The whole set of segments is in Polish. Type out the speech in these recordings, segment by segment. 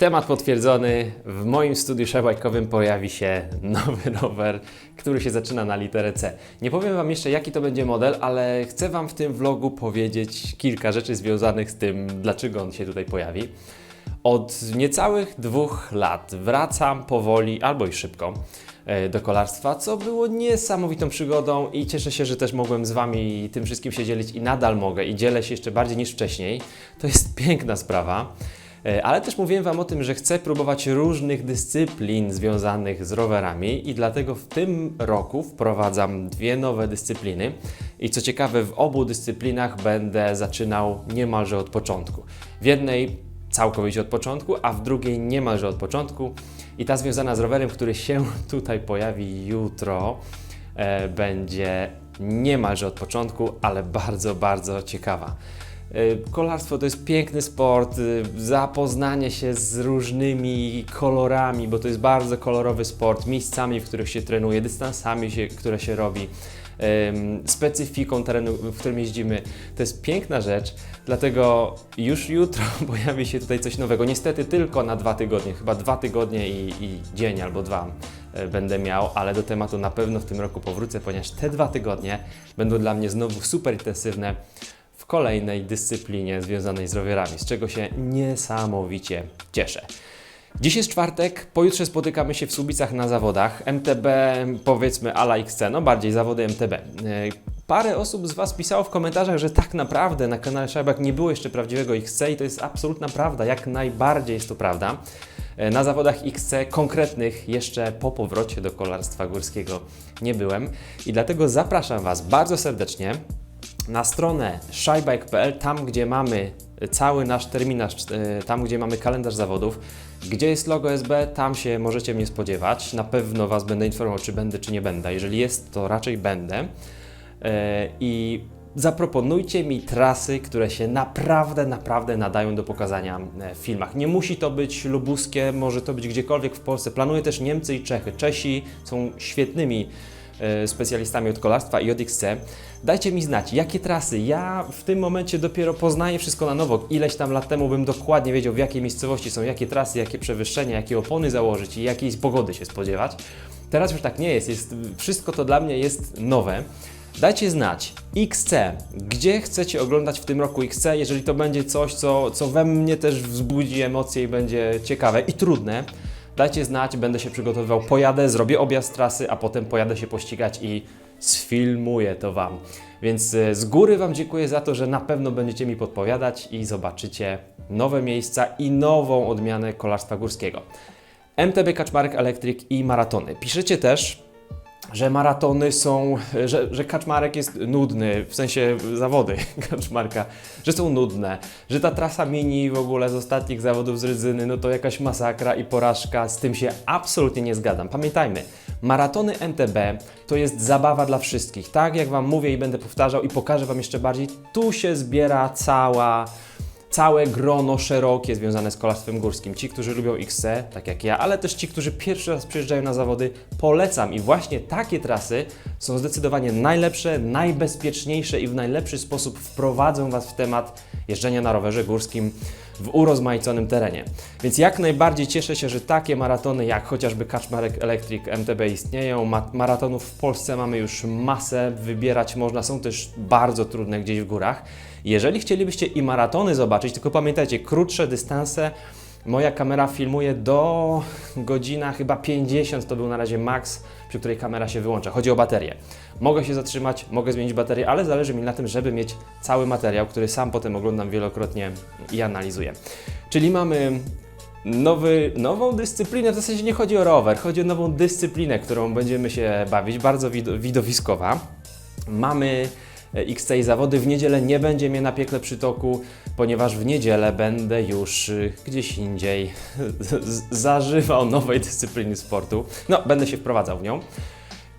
Temat potwierdzony. W moim studiu szewajkowym pojawi się nowy rower, który się zaczyna na literę C. Nie powiem Wam jeszcze, jaki to będzie model, ale chcę Wam w tym vlogu powiedzieć kilka rzeczy związanych z tym, dlaczego on się tutaj pojawi. Od niecałych dwóch lat wracam powoli, albo i szybko, e, do kolarstwa, co było niesamowitą przygodą i cieszę się, że też mogłem z Wami tym wszystkim się dzielić i nadal mogę i dzielę się jeszcze bardziej niż wcześniej. To jest piękna sprawa. E, Ale też mówiłem Wam o tym, że chcę próbować różnych dyscyplin związanych z rowerami i dlatego w tym roku wprowadzam dwie nowe dyscypliny. I co ciekawe, w obu dyscyplinach będę zaczynał niemalże od początku. W jednej całkowicie od początku, a w drugiej niemalże od początku. I ta związana z rowerem, który się tutaj pojawi jutro, e, będzie niemalże od początku, ale bardzo, bardzo ciekawa. E, Kolarstwo to jest piękny sport, e, zapoznanie się z różnymi kolorami, bo to jest bardzo kolorowy sport, miejscami, w których się trenuje, dystansami, się, które się robi, specyfiką terenu, w którym jeździmy. To jest piękna rzecz, dlatego już jutro pojawi się tutaj coś nowego. Niestety tylko na dwa tygodnie, chyba dwa tygodnie i, i dzień albo dwa e, będę miał, ale do tematu na pewno w tym roku powrócę, ponieważ te dwa tygodnie będą dla mnie znowu super intensywne w kolejnej dyscyplinie związanej z rowerami, z czego się niesamowicie cieszę. Dziś jest czwartek, pojutrze spotykamy się w Słubicach na zawodach. MTB, powiedzmy ala XC, no bardziej zawody MTB. E, Parę osób z Was pisało w komentarzach, że tak naprawdę na kanale Szajbak nie było jeszcze prawdziwego XC i to jest absolutna prawda, jak najbardziej jest to prawda. E, Na zawodach XC konkretnych jeszcze po powrocie do kolarstwa górskiego nie byłem i dlatego zapraszam Was bardzo serdecznie na stronę shybike.pl, tam gdzie mamy cały nasz terminarz, e, tam gdzie mamy kalendarz zawodów, gdzie jest logo SB, tam się możecie mnie spodziewać. Na pewno Was będę informował, czy będę, czy nie będę. Jeżeli jest, to raczej będę. E, I zaproponujcie mi trasy, które się naprawdę, naprawdę nadają do pokazania e, w filmach. Nie musi to być lubuskie, może to być gdziekolwiek w Polsce. Planuję też Niemcy i Czechy. Czesi są świetnymi specjalistami od kolarstwa i od XC. Dajcie mi znać, jakie trasy. Ja w tym momencie dopiero poznaję wszystko na nowo. Ileś tam lat temu bym dokładnie wiedział, w jakiej miejscowości są jakie trasy, jakie przewyższenia, jakie opony założyć i jakiej pogody się spodziewać. Teraz już tak nie jest. jest wszystko to dla mnie jest nowe. Dajcie znać XC, gdzie chcecie oglądać w tym roku XC, jeżeli to będzie coś, co, co we mnie też wzbudzi emocje i będzie ciekawe i trudne. Dajcie znać, będę się przygotowywał, pojadę, zrobię objazd trasy, a potem pojadę się pościgać i sfilmuję to Wam. Więc e, z góry Wam dziękuję za to, że na pewno będziecie mi podpowiadać i zobaczycie nowe miejsca i nową odmianę kolarstwa górskiego. MTB Kaczmarek Electric i maratony. Piszecie też, że maratony są, że, że kaczmarek jest nudny, w sensie zawody kaczmarka, że są nudne, że ta trasa mini w ogóle z ostatnich zawodów z Rydzyny, no to jakaś masakra i porażka, z tym się absolutnie nie zgadzam. Pamiętajmy, maratony MTB to jest zabawa dla wszystkich, tak jak Wam mówię i będę powtarzał i pokażę Wam jeszcze bardziej, tu się zbiera cała całe grono szerokie związane z kolarstwem górskim. Ci, którzy lubią XC, tak jak ja, ale też ci, którzy pierwszy raz przyjeżdżają na zawody, polecam. I właśnie takie trasy są zdecydowanie najlepsze, najbezpieczniejsze i w najlepszy sposób wprowadzą Was w temat jeżdżenia na rowerze górskim w urozmaiconym terenie. Więc jak najbardziej cieszę się, że takie maratony jak chociażby Kaczmarek Electric MTB istnieją. Ma maratonów w Polsce mamy już masę, wybierać można, są też bardzo trudne gdzieś w górach. Jeżeli chcielibyście i maratony zobaczyć, tylko pamiętajcie, krótsze dystanse, moja kamera filmuje do godzina chyba 50, to był na razie maks, przy której kamera się wyłącza. Chodzi o baterię. Mogę się zatrzymać, mogę zmienić baterię, ale zależy mi na tym, żeby mieć cały materiał, który sam potem oglądam wielokrotnie i analizuję. Czyli mamy nowy, nową dyscyplinę, w zasadzie nie chodzi o rower, chodzi o nową dyscyplinę, którą będziemy się bawić, bardzo wido- widowiskowa. Mamy e, XC i zawody. W niedzielę nie będzie mnie na piekle przytoku, ponieważ w niedzielę będę już y, gdzieś indziej zażywał nowej dyscypliny sportu. No, będę się wprowadzał w nią.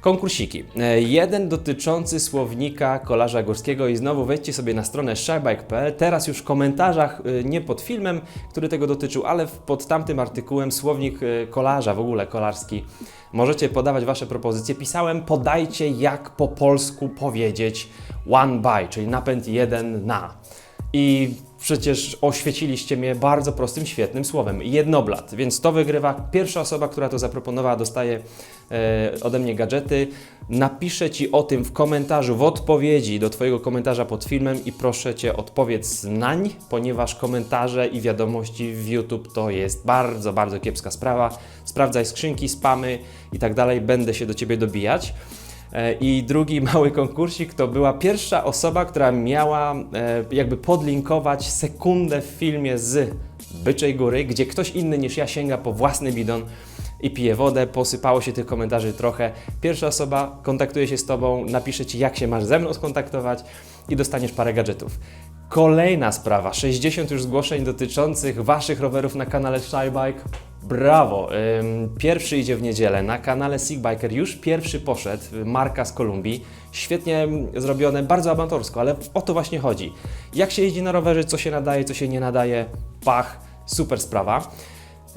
Konkursiki. E, Jeden dotyczący słownika kolarza górskiego i znowu wejdźcie sobie na stronę shybike.pl. Teraz już w komentarzach, y, nie pod filmem, który tego dotyczył, ale pod tamtym artykułem słownik y, kolarza, w ogóle kolarski. Możecie podawać Wasze propozycje. Pisałem, podajcie jak po polsku powiedzieć one by, czyli napęd jeden na. I przecież oświeciliście mnie bardzo prostym, świetnym słowem. Jednoblat. Więc to wygrywa. Pierwsza osoba, która to zaproponowała, dostaje e, ode mnie gadżety. Napiszę Ci o tym w komentarzu, w odpowiedzi do Twojego komentarza pod filmem i proszę Cię odpowiedz nań, ponieważ komentarze i wiadomości w YouTube to jest bardzo, bardzo kiepska sprawa. Sprawdzaj skrzynki, spamy i tak dalej. Będę się do Ciebie dobijać. E, I drugi mały konkursik to była pierwsza osoba, która miała e, jakby podlinkować sekundę w filmie z Byczej Góry, gdzie ktoś inny niż ja sięga po własny bidon i pije wodę. Posypało się tych komentarzy trochę. Pierwsza osoba kontaktuje się z Tobą, napisze Ci, jak się masz ze mną skontaktować i dostaniesz parę gadżetów. Kolejna sprawa, 60 już zgłoszeń dotyczących Waszych rowerów na kanale Shybike. Brawo! Pierwszy idzie w niedzielę na kanale Sigbiker. Już pierwszy poszedł, marka z Kolumbii. Świetnie zrobione, bardzo amatorsko, ale o to właśnie chodzi. Jak się jeździ na rowerze, co się nadaje, co się nie nadaje, pach, super sprawa.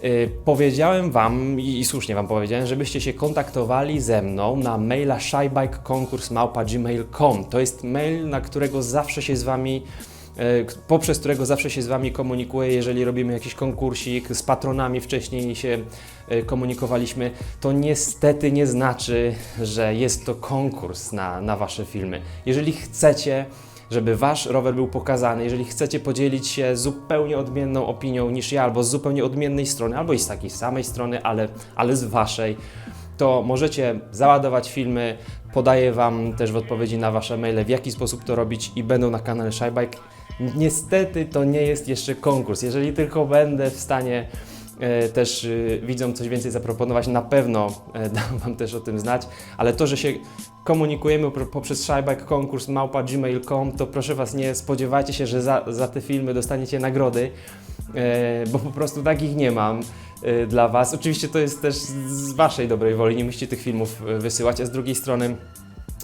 Y, Powiedziałem Wam i słusznie Wam powiedziałem, żebyście się kontaktowali ze mną na maila shybikekonkurs.gmail.com. To jest mail, na którego zawsze się z Wami poprzez którego zawsze się z Wami komunikuję, jeżeli robimy jakiś konkursik, z patronami wcześniej się e, komunikowaliśmy, to niestety nie znaczy, że jest to konkurs na, na Wasze filmy. Jeżeli chcecie, żeby Wasz rower był pokazany, jeżeli chcecie podzielić się zupełnie odmienną opinią niż ja, albo z zupełnie odmiennej strony, albo i z takiej samej strony, ale, ale z Waszej, to możecie załadować filmy. Podaję Wam też w odpowiedzi na Wasze maile, w jaki sposób to robić i będą na kanale Shybike. Niestety to nie jest jeszcze konkurs. Jeżeli tylko będę w stanie e, też e, widzom coś więcej zaproponować, na pewno e, dam Wam też o tym znać, ale to, że się komunikujemy poprzez Shybike konkurs małpa gmail.com, to proszę Was nie spodziewajcie się, że za, za te filmy dostaniecie nagrody, bo po prostu takich nie mam e, dla Was. Oczywiście to jest też z Waszej dobrej woli, nie musicie tych filmów e, wysyłać, a z drugiej strony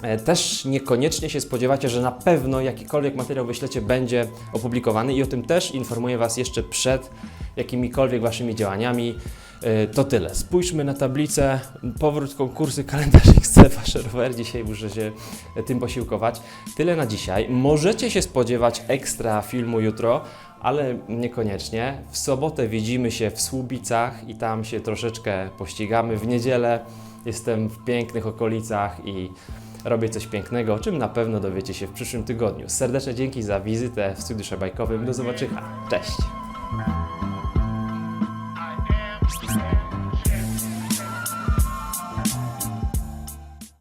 e, też niekoniecznie się spodziewacie, że na pewno jakikolwiek materiał wyślecie będzie opublikowany i o tym też informuję Was jeszcze przed jakimikolwiek Waszymi działaniami. E, To tyle. Spójrzmy na tablicę. Powrót konkursy, kalendarz XC, Wasze rower. Dzisiaj muszę się tym posiłkować. Tyle na dzisiaj. Możecie się spodziewać ekstra filmu jutro, ale niekoniecznie. W sobotę widzimy się w Słubicach i tam się troszeczkę pościgamy. W niedzielę jestem w pięknych okolicach i robię coś pięknego, o czym na pewno dowiecie się w przyszłym tygodniu. Serdeczne dzięki za wizytę w studiu szabajkowym. Do zobaczenia. Cześć!